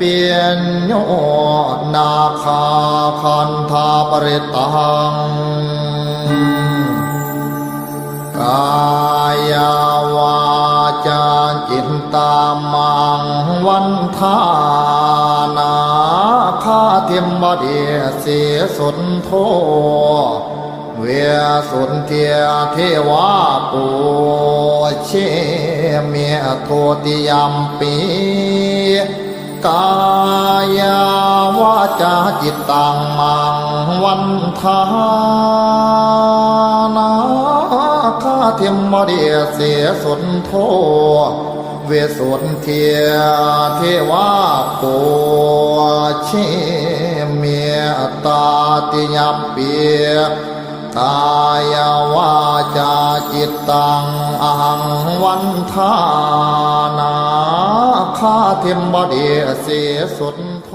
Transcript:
เปียนโยนาคาคันธาปริตังกายาวาจาจิตตามังวันทานาคาเทียมบดีเสียสุนโทเวียสุนเทียเทวาปูเชเมียโทติยมปี กายาวาจาจิตตังมังวันทานาคาเทียมมเดียเสียสนโทเวสุนเทียเทวาปูเชเมียตาติยมเปียกายวาจาจิตตังอหังวันทา ข้าเทมบดีเสียสุดโท